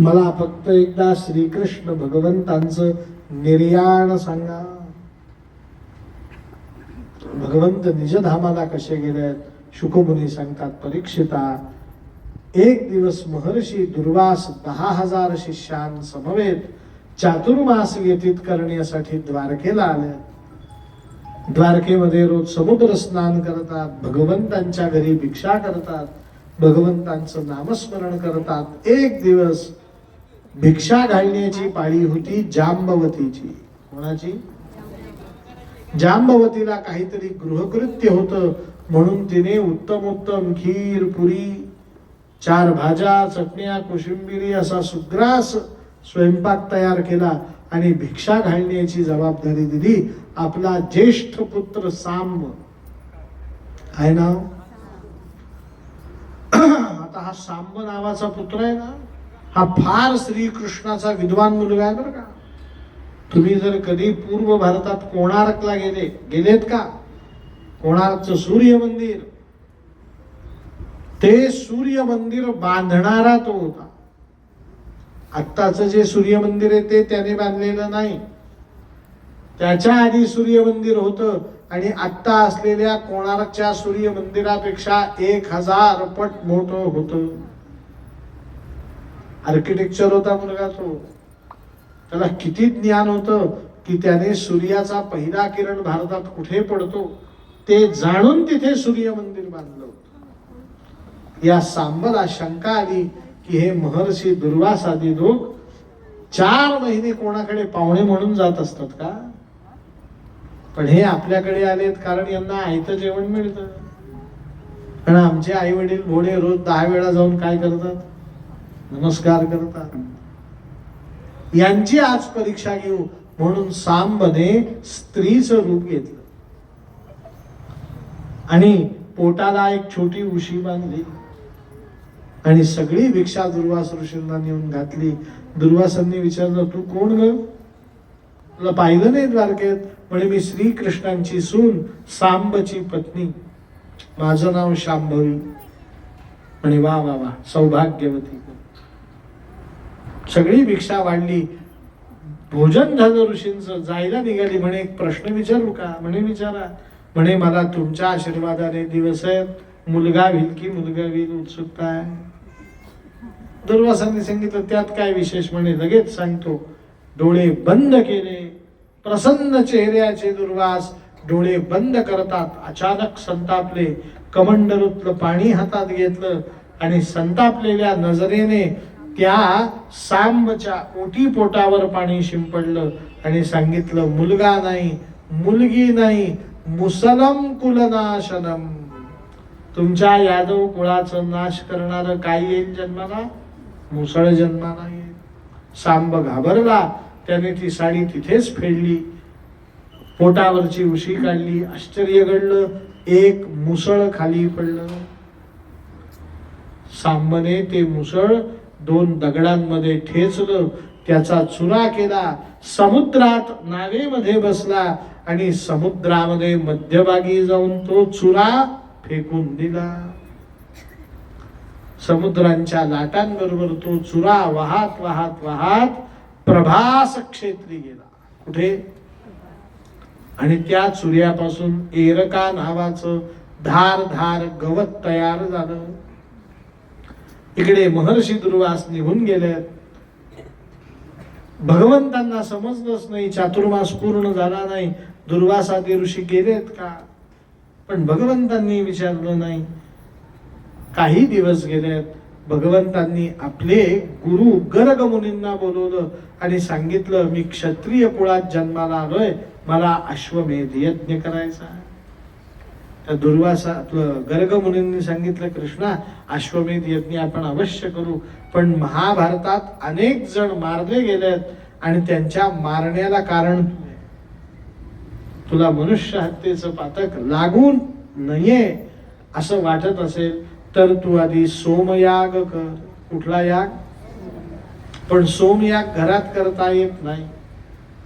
मला फक्त एकदा श्रीकृष्ण भगवंतांचं निर्याण सांगा. भगवंत निजधामाला कसे गेलेत? शुकमुनी सांगतात परीक्षिता एक दिवस महर्षी दुर्वास दहा हजार शिष्यांसमवेत चातुर्मास व्यतीत करण्यासाठी द्वारकेला आले द्वारकेमध्ये रोज समुद्र स्नान करतात भगवंतांच्या घरी भिक्षा करतात भगवंतांचं नामस्मरण करतात. एक दिवस भिक्षा घालण्याची पाळी होती जांबवतीची. कोणाची? जांबवतीला काहीतरी गृहकृत्य होतं म्हणून तिने उत्तम उत्तम खीर पुरी चार भाज्या चटण्या कोशिंबिरी असा सुग्रास स्वयंपाक तयार केला आणि भिक्षा घालण्याची जबाबदारी दिली. आपला ज्येष्ठ पुत्र सांब. आहे ना आता हा सांब नावाचा पुत्र आहे ना? हा फार श्रीकृष्णाचा विद्वान मुलगा आहे बरं का. तुम्ही जर कधी पूर्व भारतात कोणार्कला गेले गेलेत का? कोणार्कचं सूर्य मंदिर ते सूर्य मंदिर बांधणारा तो होता. आत्ताचं जे सूर्य मंदिर आहे ते त्याने बांधलेलं नाही. त्याच्या आधी सूर्य मंदिर होतं आणि आत्ता असलेल्या कोणार्कच्या सूर्य मंदिरापेक्षा एक हजार पट मोठं होतं. आर्किटेक्चर होता मुलगा तो. त्याला किती ज्ञान होतं की त्याने सूर्याचा पहिला किरण भारतात कुठे पडतो ते जाणून तिथे सूर्य मंदिर बांधलं होतं. या सांबला शंका आली की हे महर्षी दुर्वासादी लोक चार महिने कोणाकडे पाहुणे म्हणून जात असतात का? पण हे आपल्याकडे आलेत कारण यांना आयतं जेवण मिळतं. कारण आमचे आई वडील भोडे रोज दहा वेळा जाऊन काय करतात? नमस्कार करतात यांची आज परीक्षा घेऊ म्हणून सांबने स्त्रीचं रूप घेतलं. आणि पोटाला एक छोटी उशी बांधली. आणि सगळी भिक्षा दुर्वास ऋषींना नेऊन घातली. दुर्वासांनी विचारलं तू कोण ग? तुला पाहिलं नाही द्वारकेत? म्हणे मी श्रीकृष्णांची सून सांबची पत्नी. माझं नाव शांभवी. म्हणे वा वा वा सौभाग्यवती. सगळी भिक्षा वाढली. भोजन झालं ऋषींचं जायला निघाली म्हणे एक प्रश्न विचारू का? म्हणे विचारा. म्हणे मला तुमच्या आशीर्वादाने दिवस आहेत. मुलगा होईल की मुलगा होईल उत्सुकता आहे. दुर्वासांनी सांगितलं त्यात काय विशेष? म्हणे लगेच सांगतो. डोळे बंद केले. प्रसन्न चेहऱ्याचे दुर्वास डोळे बंद करतात. अचानक संतापले. कमंडलूतलं पाणी हातात घेतलं आणि संतापलेल्या नजरेने त्या सांबच्या ओटी पोटावर पाणी शिंपडलं आणि सांगितलं मुलगा नाही मुलगी नाही मुसलम कुलनाशनम. तुमच्या यादव कुळाचं नाश करणार काय येईल जन्माला? मुसळ जन्माला येईल. सांब घाबरला त्याने ती साडी तिथेच फेडली. पोटावरची उशी काढली आश्चर्य घडलं एक मुसळ खाली पडलं. सांबने ते मुसळ दोन दगडांमध्ये ठेचलं त्याचा चुरा केला समुद्रात नावेमध्ये बसला आणि समुद्रामध्ये मध्यभागी जाऊन तो चुरा फेकून दिला. समुद्रांच्या लाटांबरोबर तो चुरा वाहत वाहत वाहत प्रभास क्षेत्री गेला. कुठे? आणि त्या चुऱ्यापासून एरका नावाचं धार धार गवत तयार झालं. इकडे महर्षी दुर्वास निघून गेले. भगवंतांना समजलंच नाही चातुर्मास पूर्ण झाला नाही. दुर्वासादी ऋषी गेलेत का? पण भगवंतांनी विचारलं नाही. काही दिवस गेलेत भगवंतांनी आपले गुरु गर्ग मुनींना बोलवलं आणि सांगितलं मी क्षत्रिय कुळात जन्माला आलोय मला अश्वमेध यज्ञ करायचा आहे. त्या दुर्वासा आपलं गर्ग मुनींनी सांगितलं कृष्णा अश्वमेध यज्ञ आपण अवश्य करू पण महाभारतात अनेक जण मारले गेलेत आणि त्यांच्या मारण्याला कारण तुला मनुष्य हत्येचं पातक लागून नये असं वाटत असेल तर तू आधी सोमयाग कर. कुठला याग? पण सोमयाग घरात करता येत नाही.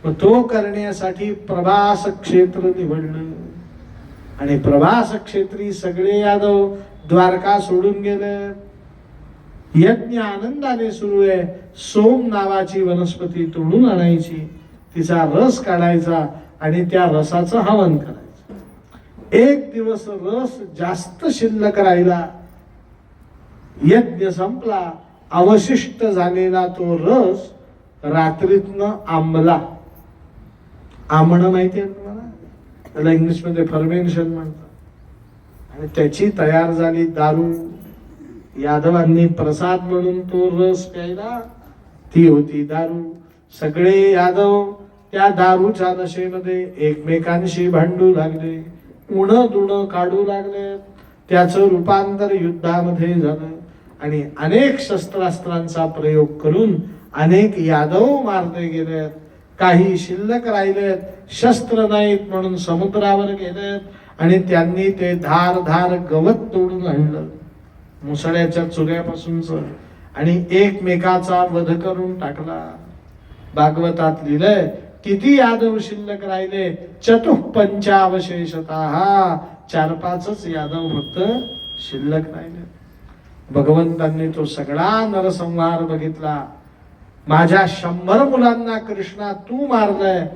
मग तो करण्यासाठी प्रभास क्षेत्र निवडलं आणि प्रभास क्षेत्री सगळे यादव द्वारका सोडून गेले. यज्ञ आनंदाने सुरू आहे. सोम नावाची वनस्पती तोडून आणायची. तिचा रस काढायचा आणि त्या रसाचं हवन करायचं. एक दिवस रस जास्त शिल्लक राहिला. यज्ञ संपला. अवशिष्ट झालेला तो रस रात्रीतनं आंबला. आंबणं माहिती आहे तुम्हाला? त्याला इंग्लिशमध्ये फर्मेन्शन म्हणतात. आणि त्याची तयार झाली दारू. यादवांनी प्रसाद म्हणून तो रस प्यायला ती होती दारू. सगळे यादव त्या दारूच्या नशेमध्ये एकमेकांशी भांडू लागले. उण दुण काढू लागले. त्याचं रूपांतर युद्धामध्ये झालं. आणि अनेक शस्त्रास्त्रांचा प्रयोग करून अनेक यादव मारले गेले. काही शिल्लक राहिलेत शस्त्र नाहीत म्हणून समुद्रावर गेलेत आणि त्यांनी ते धार धार गवत तोडून आणलं. मुसळ्याच्या चुऱ्यापासूनच आणि एकमेकाचा वध करून टाकला. भागवतात लिहिलंय किती यादव शिल्लक राहिले? चतुः पंचावशेषता. हा चार पाचच यादव फक्त शिल्लक राहिले. भगवंतांनी तो सगळा नरसंहार बघितला. माझ्या शंभर मुलांना कृष्णा तू मारलंय.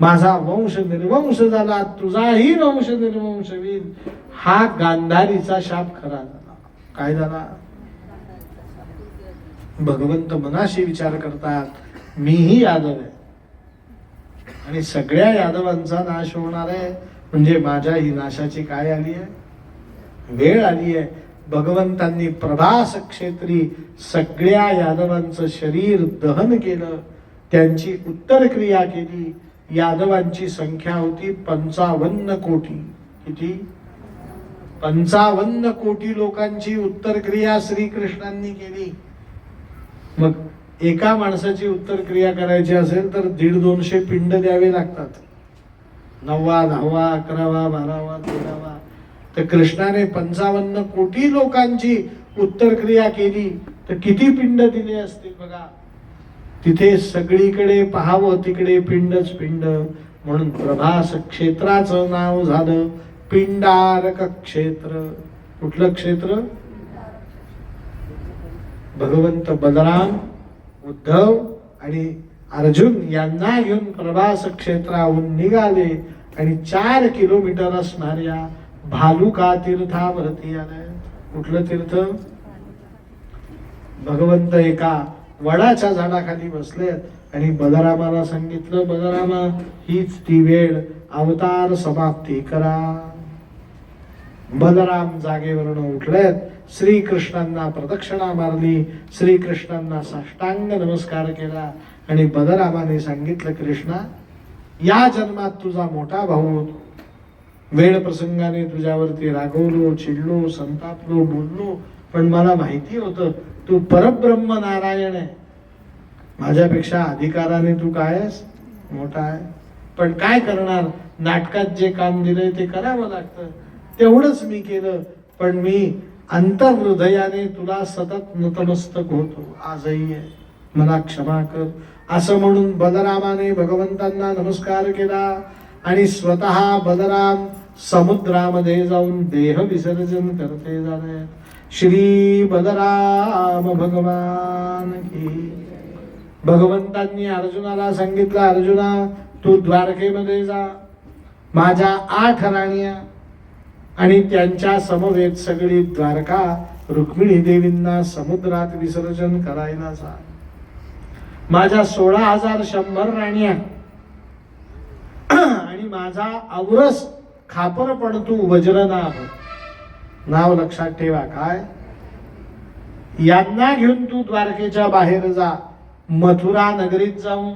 माझा वंश निर्वंश झाला तुझाही वंश निर्वंश होईल. हा गांधारीचा शाप खरा झाला. काय झाला? भगवंत मनाशी विचार करतात मीही यादव आहे. आणि सगळ्या यादवांचा नाश होणार आहे. म्हणजे माझ्या ही नाशाची काय आली आहे? वेळ आली आहे. भगवंतांनी प्रभास क्षेत्री सगळ्या यादवांचं शरीर दहन केलं त्यांची उत्तर क्रिया केली. यादवांची संख्या होती पंचावन्न कोटी. किती? पंचावन्न कोटी लोकांची उत्तर क्रिया श्रीकृष्णांनी केली. मग एका माणसाची उत्तर क्रिया करायची असेल तर दीड दोनशे पिंड द्यावे लागतात. नववा दहावा अकरावा बारावा तेरावा. तर कृष्णाने पंचावन्न कोटी लोकांची उत्तर क्रिया केली. तर किती पिंड दिले असतील बघा? तिथे सगळीकडे पाहावं तिकडे पिंडच पिंड. म्हणून प्रभास क्षेत्राचं नाव झालं पिंडारक क्षेत्र. कुठलं क्षेत्र? भगवंत बलराम उद्धव आणि अर्जुन यांना घेऊन प्रभास क्षेत्राहून निघाले आणि चार किलोमीटर असणाऱ्या भालुका तीर्थावरती आलाय? कुठलं तीर्थ? भगवंत एका वडाच्या झाडाखाली बसले आणि बलरामाला सांगितलं बलरामा हीच ती वेळ अवतार समाप्ती करा. बलराम जागेवरून उठलेत. श्रीकृष्णांना प्रदक्षिणा मारली. श्रीकृष्णांना साष्टांग नमस्कार केला आणि बलरामाने सांगितलं कृष्णा या जन्मात तुझा मोठा भाऊ होतो वेळ प्रसंगाने तुझ्यावरती रागवलो चिडलो संतापलो बोललो पण मला माहिती होतं तू परब्रह्म नारायण आहे. माझ्यापेक्षा अधिकाराने तू काय आहेस? मोठा आहे. पण काय करणार? नाटकात जे काम दिलंय ते करावं लागतं. तेवढंच मी केलं पण मी अंतर्हृदयाने तुला सतत नतमस्तक होतो. आजही आहे. मला क्षमा कर. असं म्हणून बलरामाने भगवंतांना नमस्कार केला आणि स्वतः बलराम समुद्रामध्ये जाऊन देह विसर्जन करते झाले श्री बलराम भगवान की. भगवंतांनी अर्जुनाला सांगितलं अर्जुना तू द्वारकेमध्ये जा. माझ्या आठ राण्या आणि त्यांच्या समवेत सगळी द्वारका रुक्मिणी देवींना समुद्रात विसर्जन करायला जा. माझ्या सोळा हजार शंभर राण्या आणि माझा औरस खापर पडतो वज्रनाभ नाव लक्षात ठेवा काय? यांना घेऊन तू द्वारकेच्या बाहेर जा. मथुरा नगरीत जाऊन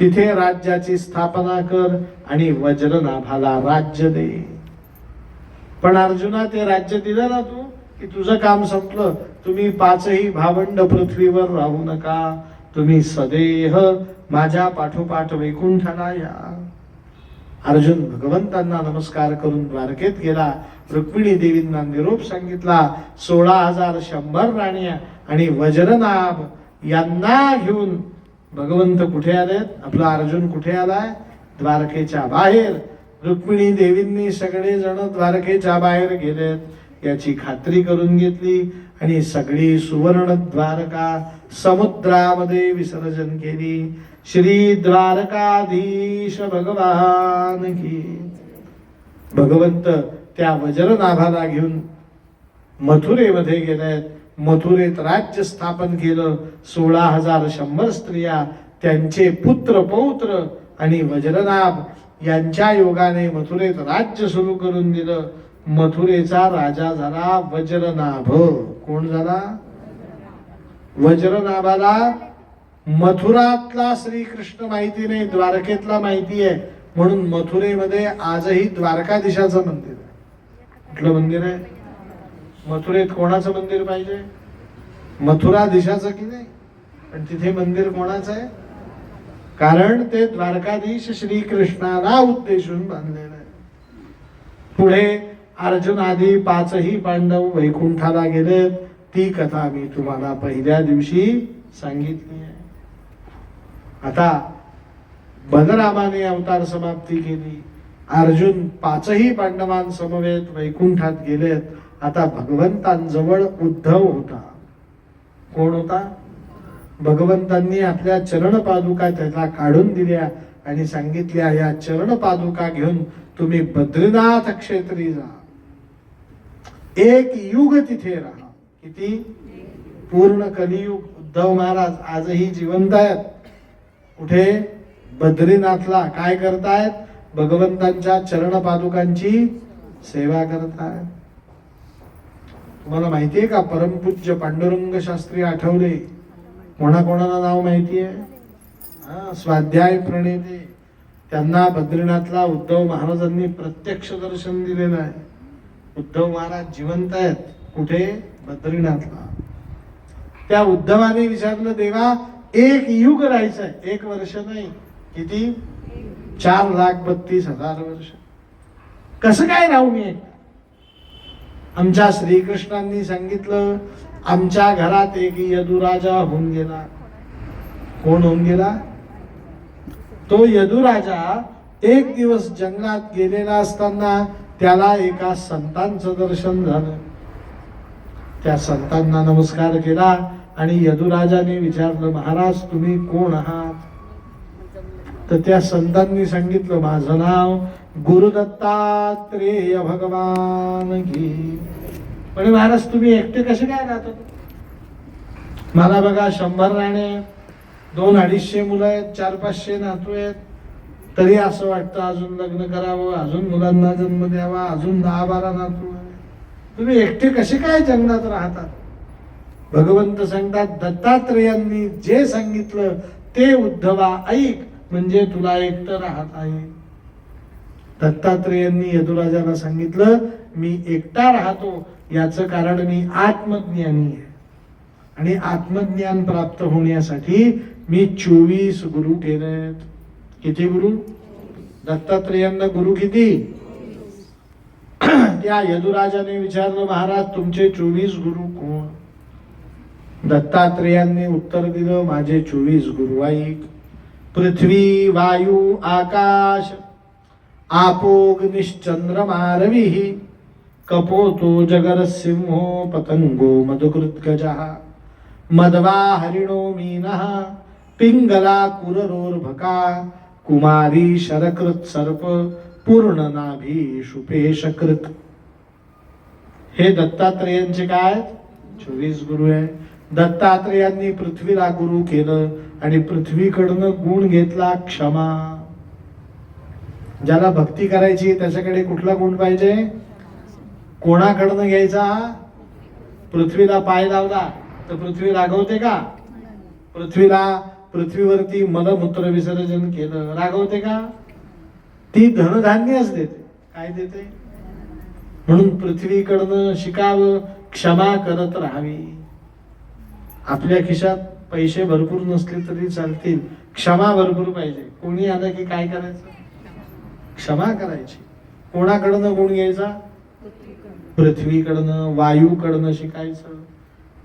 तिथे राज्याची स्थापना कर आणि वज्रनाभाला राज्य दे. पण अर्जुना ते राज्य दिलं ना तू की तुझं काम संपलं. तुम्ही पाचही भावंड पृथ्वीवर राहू नका. तुम्ही सदेह माझ्या पाठोपाठ वैकुंठाला या अर्जुन भगवंतांना नमस्कार करून द्वारकेत गेला. रुक्मिणी देवींना निरोप सांगितला. सोळा हजार शंभर राण्या आणि वज्रनाभ यांना घेऊन भगवंत कुठे आलेत? आपला अर्जुन कुठे आलाय? द्वारकेच्या बाहेर. रुक्मिणी देवींनी सगळे जण द्वारकेच्या बाहेर गेलेत. याची खात्री करून घेतली आणि सगळी सुवर्ण द्वारका समुद्रामध्ये विसर्जन केली. श्री द्वारकाधीश भगवान की. भगवंत त्या वज्रनाभाला घेऊन मथुरेमध्ये गेले. मथुरेत राज्य स्थापन केलं. सोळा हजार शंभर स्त्रिया त्यांचे पुत्र पौत्र आणि वज्रनाभ यांच्या योगाने मथुरेत राज्य सुरू करून दिलं. मथुरेचा राजा झाला वज्रनाभ. कोण झाला? वज्रनाभाला मथुरातला श्रीकृष्ण माहिती नाही द्वारकेतला माहिती आहे. म्हणून मथुरेमध्ये आजही द्वारकाधीशाचं मंदिर आहे. कुठलं मंदिर आहे? मथुरेत कोणाचं मंदिर पाहिजे? मथुराधीशाचं की नाही? पण तिथे मंदिर कोणाचं आहे? कारण ते द्वारकाधीश श्रीकृष्णाला उद्देशून बांधलेलं आहे. पुढे अर्जुन आदी पाचही पांडव वैकुंठाला गेलेत. ती कथा मी तुम्हाला पहिल्या दिवशी सांगितली आहे. आता बलरामाने अवतार समाप्ती केली. अर्जुन पाचही पांडवांसमवेत वैकुंठात गेलेत. आता भगवंतांजवळ उद्धव होता. कोण होता? भगवंतांनी आपल्या चरण पादुका त्याला काढून दिल्या आणि सांगितल्या या चरण पादुका घेऊन तुम्ही बद्रीनाथ क्षेत्री जा. एक युग तिथे राहा. किती? पूर्ण कलियुग. उद्धव महाराज आजही जिवंत आहेत. कुठे? बद्रीनाथला. काय करतायत? भगवंतांच्या चरण पादुकांची सेवा करतायत. तुम्हाला माहितीये का? परमपूज्य पांडुरंग शास्त्री आठवले. कोणाकोणाला नाव माहिती आहे हा, स्वाध्याय प्रणेते. त्यांना बद्रीनाथला उद्धव महाराजांनी प्रत्यक्ष दर्शन दिलेलं आहे. उद्धव महाराज जिवंत आहेत. कुठे? बद्रीनाथला. त्या उद्धवाने विचारलं देवा एक युग राहायचंय एक वर्ष नाही. किती? चार लाख बत्तीस हजार वर्ष. कसं काय राहू मी आमच्या श्रीकृष्णांनी सांगितलं आमच्या घरात एक यदुराजा होऊन गेला. कोण होऊन गेला? तो यदुराजा एक दिवस जंगलात गेलेला असताना त्याला एका संतांचं दर्शन झालं. त्या संतांना नमस्कार केला. आणि यदुराजाने विचारलं महाराज तुम्ही कोण आहात? तर त्या संतांनी सांगितलं माझं नाव गुरुदत्तात्रेय भगवान की म्हणे महाराज तुम्ही एकटे कसे काय राहतात मला बघा शंभर राणे दोन अडीचशे मुलं आहेत चार पाचशे नातू आहेत. तरी असं वाटतं अजून लग्न करावं अजून मुलांना जन्म द्यावा अजून दहा बारा नातू तुम्ही एकटे कसे काय जंगलात राहतात? भगवंत सांगतात दत्तात्रेयांनी जे सांगितलं ते उद्धवा ऐक म्हणजे तुला एकटं राहत आहे. दत्तात्रेयांनी यदुराजाला सांगितलं मी एकटा राहतो याचं कारण मी आत्मज्ञानी आहे. आणि आत्मज्ञान प्राप्त होण्यासाठी मी चोवीस गुरु ठेवत. किती गुरु? दत्तात्रेयांना गुरु किती? त्या यदुराजाने विचारलं महाराज तुमचे चोवीस गुरु दत्तात्रेयांनी उत्तर दिलं माझे चोवीस गुरु ऐक पृथ्वी वायू आकाश आपोग्निश्चंद्रमारवी कपोतो जगरसिंहो पतंगो मधुकृत्गजः मदवा हरिणो मीनः. पिंगला कुररोर्भका. कुमारी शरकृत सर्प. पूर्णनाभी शुपेशकृत हे दत्तात्रेयांचे काय चोवीस गुरु आहे दत्तात्रेयांनी पृथ्वीला गुरु केलं आणि पृथ्वीकडनं गुण घेतला क्षमा. ज्याला भक्ती करायची त्याच्याकडे कुठला गुण पाहिजे? कोणाकडनं घ्यायचा? पृथ्वीला पाय लावला तर पृथ्वी रागवते का? पृथ्वीला पृथ्वीवरती मलमूत्र विसर्जन केलं रागवते का? ती धनधान्यच देते काय देते? म्हणून पृथ्वीकडनं शिकावं क्षमा करत राहावी. आपल्या खिशात पैसे भरपूर नसले तरी चालतील. क्षमा भरपूर पाहिजे. कोणी आलं की काय करायचं? क्षमा करायची. कोणाकडनं गुण घ्यायचा? पृथ्वीकडनं वायूकडनं शिकायचं.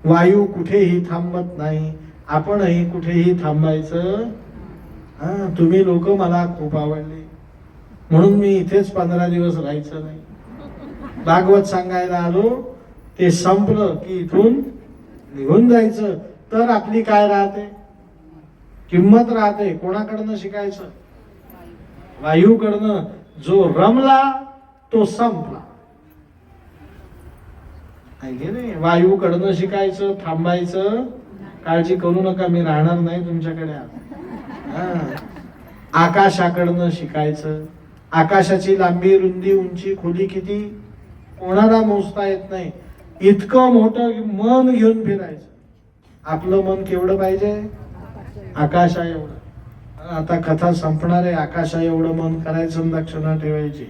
वायू कुठेही थांबत नाही. आपणही कुठेही थांबायचं. हा तुम्ही लोक मला खूप आवडले. म्हणून मी इथेच पंधरा दिवस राहायचं नाही. भागवत सांगायला आलो ते संपलं की इथून निघून जायचं तर आपली काय राहते? किंमत राहते. कोणाकडनं शिकायचं? वायूकडनं. जो रमला तो संपला. नाही. वायूकडनं शिकायचं थांबायचं काळजी करू नका मी राहणार नाही तुमच्याकडे आता. हा. आकाशाकडनं शिकायचं. आकाशाची लांबी रुंदी उंची खोली किती? कोणाला मोजता येत नाही. इतकं मोठं मन घेऊन फिरायचं. आपलं मन केवढं पाहिजे? आकाशा एवढं. आता कथा संपणार आहे आकाशा एवढं मन करायचं दक्षिणा ठेवायची.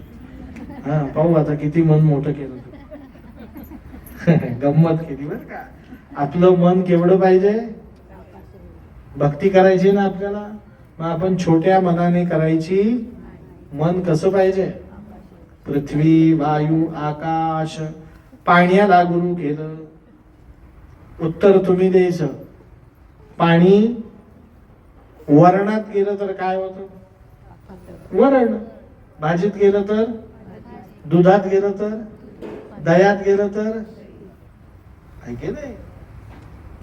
हा पाहू आता किती मन मोठं केलं. गंमत केली बर का. आपलं मन केवढं पाहिजे? भक्ती करायची ना आपल्याला? मग आपण छोट्या मनाने करायची मन कसं पाहिजे? पृथ्वी वायू आकाश पाण्याला गुरु केलं. उत्तर तुम्ही द्यायचं. पाणी वरणात गेलं तर काय होतं? वरण. भाजीत गेलं तर? दुधात गेलं तर? दह्यात गेलं तर? आहे की नाही?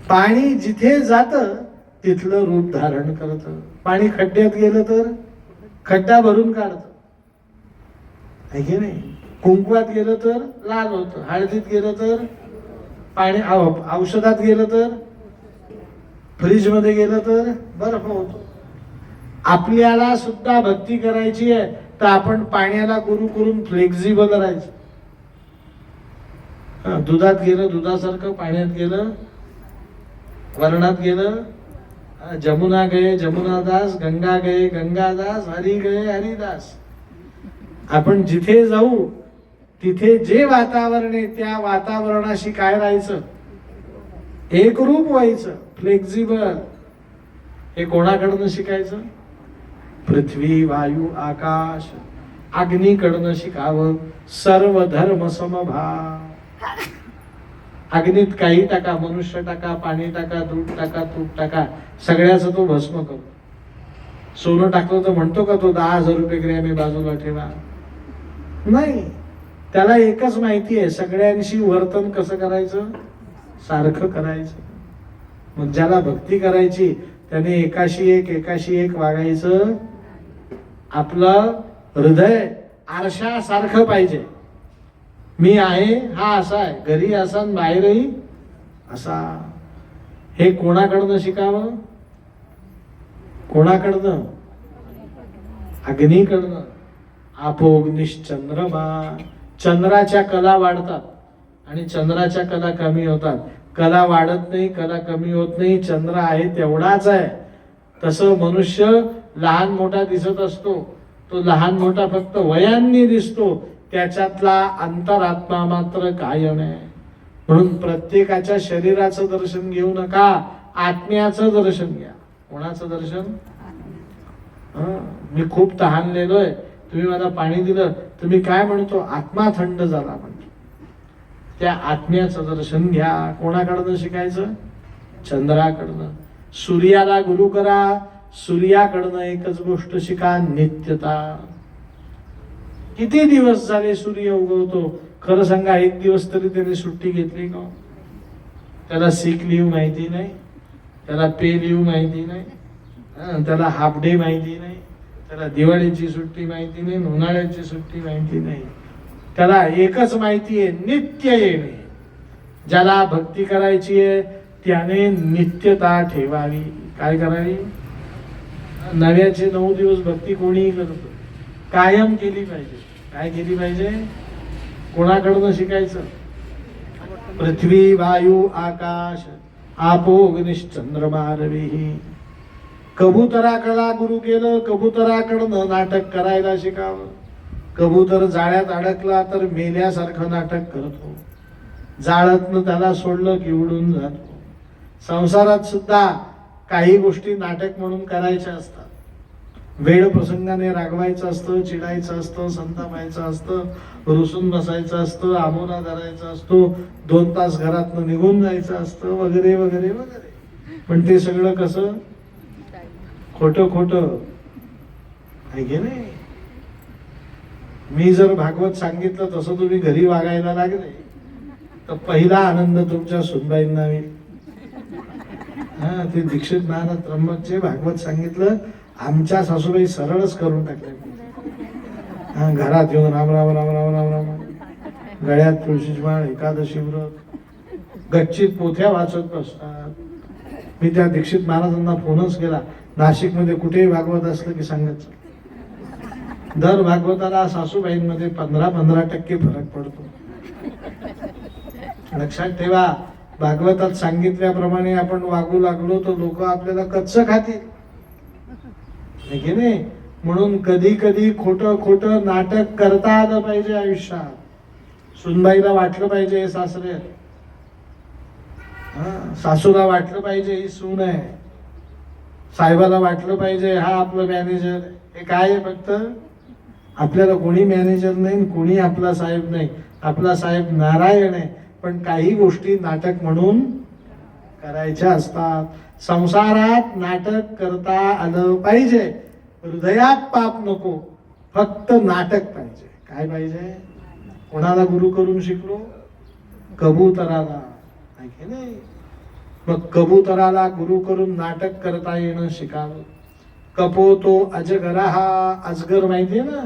पाणी जिथे जात तिथलं रूप धारण करत. पाणी खड्ड्यात गेलं तर? खड्डा भरून काढत. आहे की नाही? कुंकवात गेलं तर लाल होतं हळदीत गेलं तर पाणी औ- औषधात गेलं तर फ्रीजमध्ये गेलं तर बर्फ होतो. आपल्याला सुद्धा भक्ती करायची आहे तर आपण पाण्याला गुरु करून फ्लेक्झिबल राहायचं. दुधात गेलं दुधासारखं पाण्यात गेलं वर्णात गेलं जमुना गये जमुनादास गंगा गये गंगादास हरी गये हरिदास आपण जिथे जाऊ तिथे जे वातावरण आहे त्या वातावरणाशी काय राहायचं? एकरूप व्हायचं. फ्लेक्झिबल हे कोणाकडनं शिकायचं? पृथ्वी वायू आकाश. अग्नीकडनं शिकावं. सर्व धर्म समभाव. अग्नीत काही टाका मनुष्य टाका पाणी टाका दूध टाका तूप टाका. सगळ्याचं तो भस्म करतो सोनं टाकलं तर म्हणतो का तो दहा हजार रुपये ग्रॅमी बाजूला ठेवा. नाही. त्याला एकच माहिती आहे सगळ्यांशी वर्तन कसं करायचं? सारखं करायचं. मग ज्याला भक्ती करायची त्याने एकाशी एक एकाशी एक वागायचं. आपलं हृदय आरशासारखं पाहिजे. मी आहे हा असा आहे. घरी असा बाहेरही असा. हे कोणाकडनं शिकावं? कोणाकडनं? अग्नीकडनं. आपोग्निश्चंद्रमा चंद्राच्या कला वाढतात आणि चंद्राच्या कला कमी होतात. कला वाढत नाही कला कमी होत नाही चंद्र आहे तेवढाच आहे. तसं मनुष्य लहान मोठा दिसत असतो. तो लहान मोठा फक्त वयांनी दिसतो. त्याच्यातला अंतरात्मा मात्र कायम आहे. म्हणून प्रत्येकाच्या शरीराचं दर्शन घेऊ नका आत्म्याचं दर्शन घ्या. कोणाचं दर्शन? हं, मी खूप तहानलेलोय तुम्ही मला पाणी दिलं तुम्ही काय म्हणतो? आत्मा थंड झाला म्हणतो. त्या आत्म्याचं दर्शन घ्या. कोणाकडनं शिकायचं? चंद्राकडनं. सूर्याला गुरु करा. सूर्याकडनं एकच गोष्ट शिका नित्यता. किती दिवस झाले सूर्य उगवतो? खरं सांगा एक दिवस तरी त्याने सुट्टी घेतली का? त्याला सिक लिव्ह माहिती नाही. त्याला पे लिव्ह माहिती नाही. त्याला हाफ डे माहिती नाही. त्याला दिवाळीची सुट्टी माहिती नाही उन्हाळ्याची सुट्टी माहिती नाही. त्याला एकच माहिती आहे नित्य येणे. ज्याला भक्ती करायची आहे त्याने नित्यता ठेवावी. काय करावी? नव्याचे नऊ दिवस भक्ती कोणीही करतो कायम केली पाहिजे. काय केली पाहिजे? कोणाकडनं शिकायचं? पृथ्वी वायू आकाश आपो चंद्रमा रवी कबुतराकडा गुरु केलं कबुतराकडनं नाटक करायला शिकावं. कबूतर जाळ्यात अडकला तर मेल्यासारखं नाटक करतो हो. जाळतनं त्याला सोडलं की उडून जातो हो. संसारात सुद्धा काही गोष्टी नाटक म्हणून करायच्या असतात. वेळ प्रसंगाने रागवायचं असतं चिडायचं असतं संतापायचं असतं रुसून बसायचं असतं आमोरा धरायचा असतो दोन तास घरातनं निघून जायचं असतं वगैरे वगैरे वगैरे. पण ते सगळं कसं? खोट खोट. आहे की नाही? मी जर भागवत सांगितलं तसं तुम्ही घरी वागायला लागले तर पहिला आनंद तुमच्या सुनबाईंना होईल. हा ते दीक्षित महाराज त्र्यंबकचे भागवत सांगितलं आमच्या सासूबाई सरळच करून टाकले. हा घरात येऊन राम राम राम राम राम राम. गळ्यात तुळशीची माळ एकादशी व्रत. गच्चीत पोथ्या वाचत बसतात. मी त्या दीक्षित महाराजांना फोनच केला नाशिकमध्ये कुठेही भागवत असलं की सांगत दर भागवताला सासूबाईंमध्ये पंधरा पंधरा टक्के फरक पडतो. लक्षात ठेवा भागवतात सांगितल्याप्रमाणे आपण वागू लागलो तर लोक आपल्याला कच्च खातील. की नाही? म्हणून कधी कधी खोट खोट नाटक करता आलं पाहिजे आयुष्यात. सुनबाईला वाटलं पाहिजे हे सासरे. हा, सासूला वाटलं पाहिजे ही सून आहे. साहेबाला वाटलं पाहिजे हा आपलं मॅनेजर हे काय आहे फक्त? आपल्याला कोणी मॅनेजर नाही कोणी आपला साहेब नाही. आपला साहेब नारायण आहे. पण काही गोष्टी नाटक म्हणून करायच्या असतात. संसारात नाटक करता आलं पाहिजे. हृदयात पाप नको. फक्त नाटक पाहिजे. काय पाहिजे? कोणाला गुरु करून शिकलो? कबूतराला. आहे नाही? मग कबूतराला गुरु करून नाटक करता येणं शिकावं. कपोतो अजगरा हा अजगर माहितीये ना?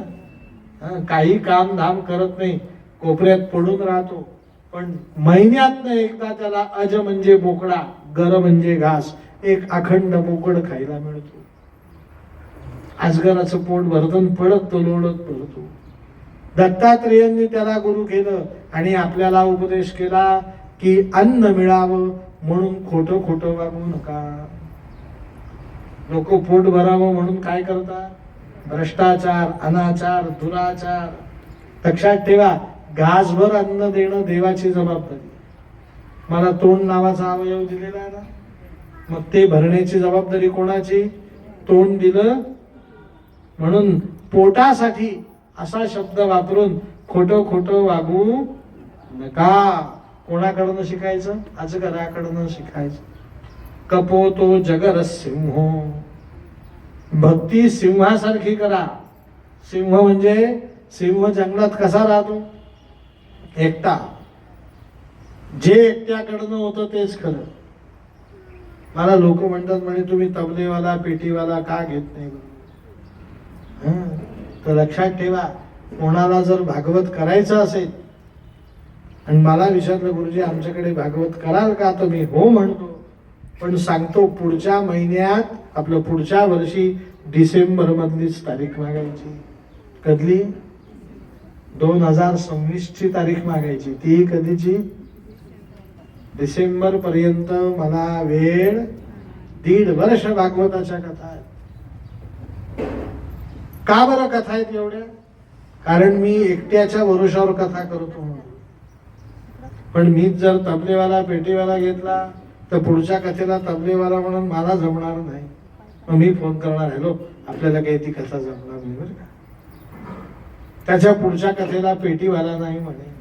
काही काम धाम करत नाही कोपऱ्यात पडून राहतो. पण महिन्यात एकदा त्याला अज म्हणजे बोकडा गर म्हणजे घास एक अखंड बोकड खायला मिळतो. अजगराचं पोट भरतन पडत तो लोळत भरतो दत्तात्रेयांनी त्याला गुरु केलं आणि आपल्याला उपदेश केला की अन्न मिळावं म्हणून खोटं खोटं वागू नका. लोक पोट भरावं म्हणून काय करतात भ्रष्टाचार अनाचार दुराचार. लक्षात ठेवा घासभर अन्न देणं देवाची जबाबदारी. मला तोंड नावाचा अवयव दिलेला आहे ना? मग ते भरण्याची जबाबदारी कोणाची? तोंड दिलं. म्हणून पोटासाठी असा शब्द वापरून खोटं खोटं वागू नका. कोणाकडनं शिकायचं? अजगराकडनं शिकायचं. कपो तो जगर सिंहो. भक्ती सिंहासारखी करा. सिंह म्हणजे सिंह जंगलात कसा राहतो? एकटा. जे एकट्याकडनं होतं तेच खरं. मला लोक म्हणतात म्हणे तुम्ही तबलेवाला पेटीवाला का घेत नाही तर लक्षात ठेवा कोणाला जर भागवत करायचं असेल आणि मला विचारलं गुरुजी आमच्याकडे भागवत कराल का? तर मी हो म्हणतो. पण सांगतो पुढच्या महिन्यात आपलं पुढच्या वर्षी डिसेंबर मधलीच तारीख मागायची. कधली? दोन हजार सव्वीसची तारीख मागायची. ती कधीची? डिसेंबर पर्यंत मला वेळ दीड वर्ष भागवताच्या कथा आहेत. का बरं कथा आहेत एवढ्या? कारण मी एकट्याच्या वरुषावर कथा करतो म्हणून. पण मीच जर तबलेवाला पेटीवाला घेतला तर पुढच्या कथेला तबलेवाला म्हणून मला जमणार नाही. मग मी फोन करणार हॅलो आपल्याला काही ती कथा जमणार नाही बरं का? त्याच्या पुढच्या कथेला पेटीवाला नाही म्हणे.